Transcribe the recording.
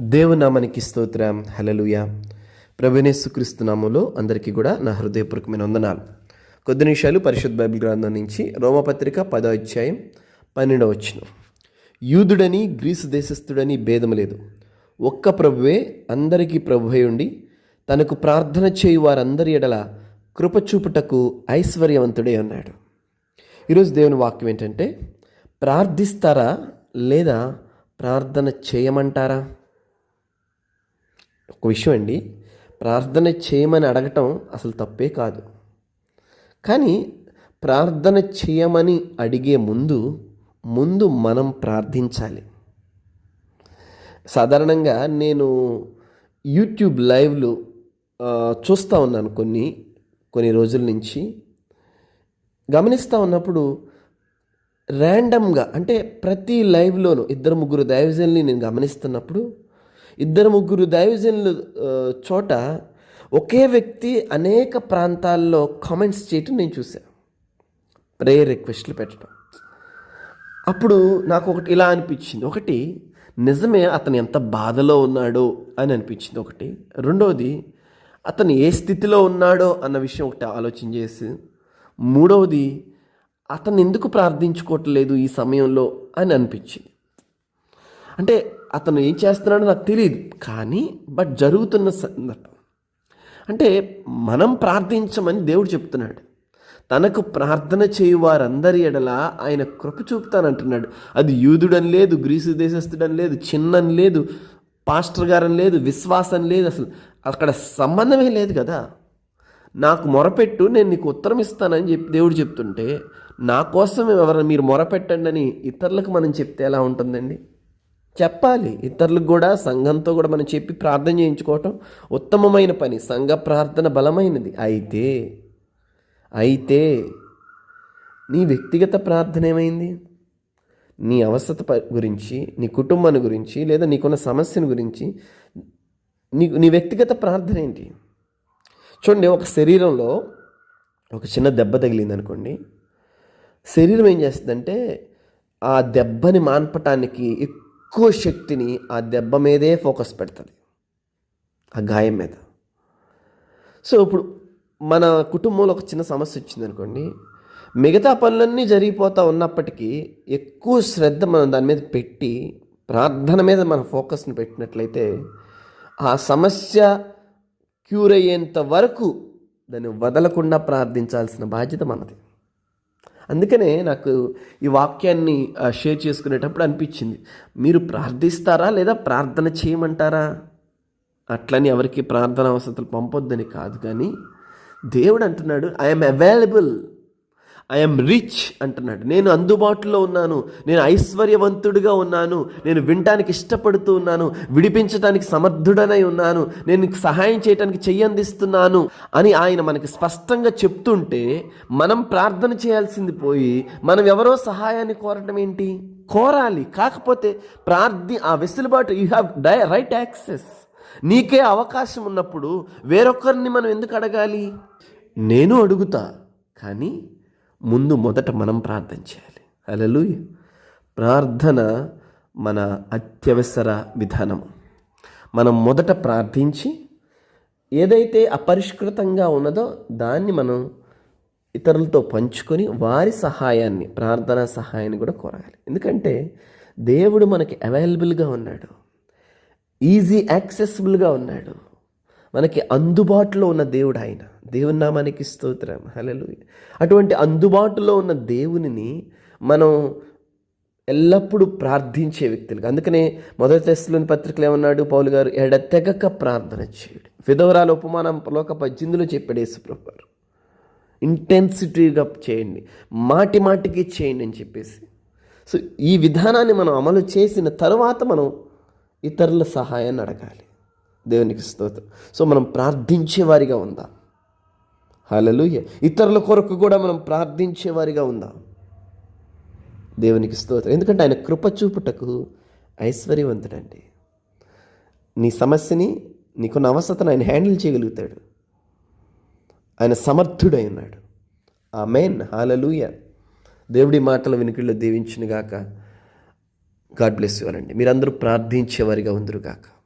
దేవునామానికి స్తోత్రం. హలలుయ ప్రవీణేశ్వక్రీస్తు నామంలో అందరికీ కూడా నా హృదయపూర్వకమైన వందనాలు. కొద్ది నిమిషాలు పరిశుద్ధ బైబిల్ గ్రంథం నుంచి రోమపత్రిక పదో అధ్యాయం పన్నెండవ వచ్చిన యూదుడని గ్రీసు దేశస్థుడని భేదం లేదు. ఒక్క ప్రభువే అందరికీ ప్రభువై ఉండి తనకు ప్రార్థన చేయు వారందరి ఎడల కృపచూపుటకు ఐశ్వర్యవంతుడే అన్నాడు ఈరోజు దేవుని వాక్యం ఏంటంటే ప్రార్థిస్తారా లేదా ప్రార్థన చేయమంటారా? ఒక విషయం అండి. ప్రార్థన చేయమని అడగటం అసలు తప్పే కాదు. కానీ ప్రార్థన చేయమని అడిగే ముందు ముందు మనం ప్రార్థించాలి. సాధారణంగా నేను యూట్యూబ్ లైవ్లు చూస్తూ ఉన్నాను కొన్ని కొన్ని రోజుల నుంచి. గమనిస్తూ ఉన్నప్పుడు ర్యాండమ్గా అంటే ప్రతి లైవ్లోనూ ఇద్దరు ముగ్గురు దైవజనుల్ని నేను గమనిస్తున్నప్పుడు ఇద్దరు ముగ్గురు దైవజనులు చోట ఒకే వ్యక్తి అనేక ప్రాంతాల్లో కామెంట్స్ చేయటం నేను చూశాను. ప్రేయర్ రిక్వెస్ట్లు పెట్టడం. అప్పుడు నాకు ఒకటి ఇలా అనిపించింది. ఒకటి నిజమే అతను ఎంత బాధలో ఉన్నాడో అని అనిపించింది. ఒకటి రెండవది అతను ఏ స్థితిలో ఉన్నాడో అన్న విషయం ఒకటి ఆలోచన చేసి మూడవది అతను ఎందుకు ప్రార్థించుకోవట్లేదు ఈ సమయంలో అని అనిపించింది. అంటే అతను ఏం చేస్తున్నాడో నాకు తెలియదు కానీ బట్ జరుగుతున్న సందర్భం. అంటే మనం ప్రార్థించమని దేవుడు చెప్తున్నాడు. తనకు ప్రార్థన చేయు వారందరి ఎడల ఆయన కృప చూపుతానంటున్నాడు అది యూదుడని లేదు గ్రీసు దేశస్థుడని లేదు చిన్నని లేదు పాస్టర్ గారని లేదు విశ్వాసం లేదు అసలు. అక్కడ సంబంధమే లేదు కదా. నాకు మొరపెట్టు నేను నీకు ఉత్తరం ఇస్తానని చెప్పి దేవుడు చెప్తుంటే నా కోసం ఎవరైనా మీరు మొరపెట్టండి అని ఇతరులకు మనం చెప్తే ఎలా ఉంటుందండి? చెప్పాలి. ఇతరులకు కూడా సంఘంతో కూడా మనం చెప్పి ప్రార్థన చేయించుకోవటం ఉత్తమమైన పని. సంఘ ప్రార్థన బలమైనది. అయితే అయితే నీ వ్యక్తిగత ప్రార్థన ఏమైంది? నీ అవసరత గురించి నీ కుటుంబాన్ని గురించి లేదా నీకున్న సమస్యను గురించి నీకు నీ వ్యక్తిగత ప్రార్థన ఏంటి? చూడండి ఒక శరీరంలో ఒక చిన్న దెబ్బ తగిలింది అనుకోండి శరీరం ఏం చేస్తుందంటే ఆ దెబ్బని మాన్పటానికి ఎక్కువ శక్తిని ఆ దెబ్బ మీదే ఫోకస్ పెడుతుంది. ఆ గాయం మీద. సో ఇప్పుడు మన కుటుంబంలో ఒక చిన్న సమస్య వచ్చిందనుకోండి మిగతా పనులన్నీ జరిగిపోతూ ఉన్నప్పటికీ ఎక్కువ శ్రద్ధ మనం దాని మీద పెట్టి ప్రార్థన మీద మన ఫోకస్ని పెట్టినట్లయితే ఆ సమస్య క్యూర్ అయ్యేంత వరకు దాన్ని వదలకుండా ప్రార్థించాల్సిన బాధ్యత మనది. అందుకనే నాకు ఈ వాక్యాన్ని షేర్ చేసుకునేటప్పుడు అనిపించింది. మీరు ప్రార్థిస్తారా లేదా ప్రార్థన చేయమంటారా? అట్లని ఎవరికి ప్రార్థన అవసరాలు పంపొద్దని కాదు కానీ దేవుడు అంటున్నాడు ఐఎమ్ అవైలబుల్ ఐఎమ్ రిచ్ అంటున్నాడు. నేను అందుబాటులో ఉన్నాను. నేను ఐశ్వర్యవంతుడిగా ఉన్నాను. నేను వినటానికి ఇష్టపడుతూ ఉన్నాను. విడిపించడానికి సమర్థుడనై ఉన్నాను. నేను సహాయం చేయడానికి చెయ్యందిస్తున్నాను అని ఆయన మనకి స్పష్టంగా చెప్తుంటే మనం ప్రార్థన చేయాల్సింది పోయి మనం ఎవరో సహాయాన్ని కోరటం ఏంటి? కోరాలి. కాకపోతే ప్రార్థి ఆ వెసులుబాటు you have the right access నీకే అవకాశం ఉన్నప్పుడు వేరొకరిని మనం ఎందుకు అడగాలి? నేను అడుగుతా. కానీ ముందు మొదట మనం ప్రార్థన చేయాలి. అలలు ప్రార్థన మన అత్యవసర విధానము మనం మొదట ప్రార్థించి ఏదైతే అపరిష్కృతంగా ఉన్నదో దాన్ని మనం ఇతరులతో పంచుకొని వారి సహాయాన్ని ప్రార్థన సహాయాన్ని కూడా కోరాలి. ఎందుకంటే దేవుడు మనకి అవైలబుల్గా ఉన్నాడు. ఈజీ యాక్సెసిబుల్గా ఉన్నాడు. మనకి అందుబాటులో ఉన్న దేవుడు ఆయన. దేవుని నామానికి స్తోత్రం. హలలు అటువంటి అందుబాటులో ఉన్న దేవునిని మనం ఎల్లప్పుడూ ప్రార్థించే వ్యక్తులుగా. అందుకనే మొదటి తెస్తులోని పత్రికలు ఏమన్నాడు? పౌలు గారు ఎడతెగక ప్రార్థన చేయడు. విధవరాల ఉపమానం లోక పద్దెనిమిదిలో చెప్పాడు యేసుప్రభు గారు ఇంటెన్సిటీగా చేయండి. మాటి మాటికి చేయండి అని చెప్పేసి. సో ఈ విధానాన్ని మనం అమలు చేసిన తర్వాత మనం ఇతరుల సహాయాన్ని అడగాలి. దేవునికి స్తోత్రం. సో మనం ప్రార్థించేవారిగా ఉందా. హలలుయ ఇతరుల కొరకు కూడా మనం ప్రార్థించేవారిగా ఉందాం. దేవునికి స్తోత్రం. ఎందుకంటే ఆయన కృప చూపుటకు ఐశ్వర్యవంతుడండి. నీ సమస్యని నీకున్న అవసరతను ఆయన హ్యాండిల్ చేయగలుగుతాడు. ఆయన సమర్థుడై ఉన్నాడు. ఆ మెయిన్ హాలలుయ దేవుడి మాటల వెనుకల్లో దీవించినగాక. గాడ్ బ్లెస్ ఇవ్వాలండి మీరందరూ ప్రార్థించేవారిగా ఉందరుగాక.